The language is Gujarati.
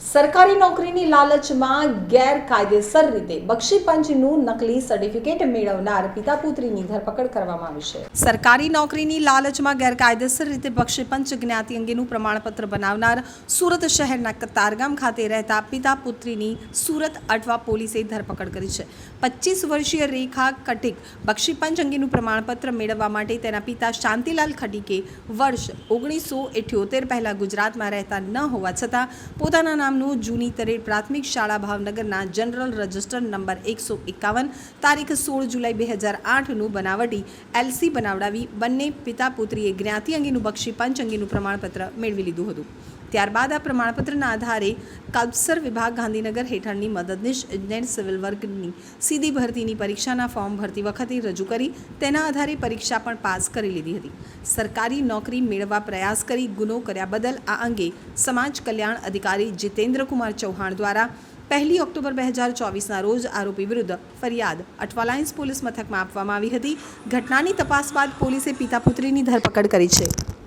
સરકારી નોકરીની લાલચમાં ગેરકાયદેસર રીતે બક્ષી પંચનું નકલી સર્ટિફિકેટ મેળવનાર પિતા પુત્રીની ધરપકડ કરવામાં આવી છે. સરકારી નોકરીની લાલચમાં ગેરકાયદેસર રીતે બક્ષી પંચ જ્ઞાતિ અંગેનું પ્રમાણપત્ર બનાવનાર સુરત શહેરના કતારગામ ખાતે રહેતા પિતા પુત્રીની સુરત અટવા પોલીસે ધરપકડ કરી છે. પચીસ વર્ષીય રેખા કટિક બક્ષી પંચ અંગેનું પ્રમાણપત્ર મેળવવા માટે તેના પિતા શાંતિલાલ ખટીકે વર્ષ ઓગણીસો ઇઠ્યોતેર પહેલાં ગુજરાતમાં રહેતા ન હોવા છતાં પોતાના નામનું જૂની તરેડ પ્રાથમિક શાળા ભાવનગરના જનરલ રજિસ્ટર નંબર એકસો એકાવન, તારીખ સોળ જુલાઈ બે હજાર આઠનું બનાવટી એલસી બનાવડાવી બંને પિતા પુત્રીએ જ્ઞાતિ અંગેનું બક્ષી પંચ અંગેનું પ્રમાણપત્ર મેળવી લીધું હતું. ત્યારબાદ આ પ્રમાણપત્રના આધારે કલ્પસર વિભાગ ગાંધીનગર હેઠળની મદદનીશ ઇજનેર સિવિલ વર્ગની સીધી ભરતીની પરીક્ષાના ફોર્મ ભરતી વખતે રજૂ કરી તેના આધારે પરીક્ષા પણ પાસ કરી લીધી હતી. સરકારી નોકરી મેળવવા પ્રયાસ કરી ગુનો કર્યા બદલ આ અંગે સમાજ કલ્યાણ અધિકારી જીતેન્દ્રકુમાર ચૌહાણ દ્વારા પહેલી ઓક્ટોબર બે હજાર ચોવીસના રોજ આરોપી વિરુદ્ધ ફરિયાદ અઠવાલાઇન્સ પોલીસ મથકમાં આપવામાં આવી હતી. ઘટનાની તપાસ બાદ પોલીસે પિતા પુત્રીની ધરપકડ કરી છે.